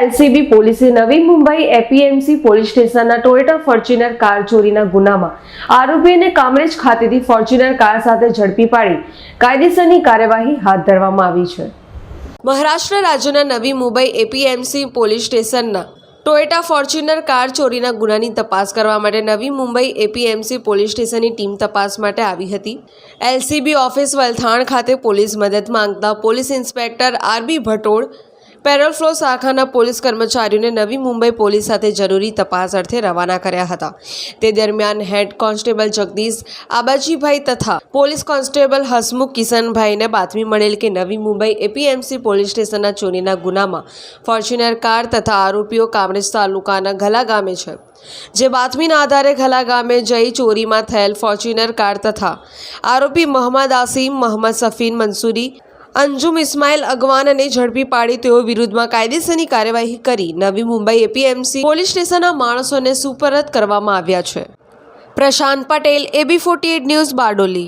LCB પોલીસે નવી Mumbai APMC police સ્ટેશનના ટોયોટા ફોર્ચ્યુનર કાર ચોરીના ગુનામાં આરોપીને કામરેજ ખાતેથી ફોર્ચ્યુનર કાર સાથે ઝડપી પાડી કાયદેસરની કાર્યવાહી હાથ ધરવામાં આવી છે. મહારાષ્ટ્ર રાજ્યના નવી મુંબઈ એપીએમસી પોલીસ સ્ટેશનના ટોયોટા ફોર્ચ્યુનર કાર ચોરીના ગુનાની તપાસ કરવા માટે નવી મુંબઈ એપીએમસી પોલીસ સ્ટેશનની ટીમ તપાસ માટે આવી હતી. એલસીબી ઓફિસ વલથાણ ખાતે પોલીસ મદદ માંગતા police inspector RB Bhatol parole furlough શાખાના પોલીસ કર્મચારીઓને નવી મુંબઈ પોલીસ સાથે જરૂરી તપાસ અર્થે રવાના કર્યા હતા. તે દરમિયાન હેડ કોન્સ્ટેબલ જગદીશ આબાજીભાઈ તથા પોલીસ કોન્સ્ટેબલ હસમુખ કિશનભાઈને બાતમી મળેલ કે નવી મુંબઈ એપીએમસી પોલીસ સ્ટેશનના ચોરીના ગુનામાં ફોર્ચ્યુનર કાર તથા આરોપીઓ કામરેજ તાલુકાના ઘલા ગામે છે. જે બાતમીના આધારે ઘલા ગામે જઈ ચોરીમાં થયેલ ફોર્ચ્યુનર કાર તથા આરોપી મોહમ્મદ આસિમ, મોહમ્મદ સફીન, મંસૂરી અંજુમ ઇસ્માઇલ અગવાનને ઝડપી પાડી તેઓ વિરુદ્ધમાં કાયદેસરની કાર્યવાહી કરી. નવી મુંબઈ એપીએમસી પોલીસ સ્ટેશનના માણસોને સુપરત કરવામાં આવ્યા છે. Prashant Patel, AB forty news Bardoli.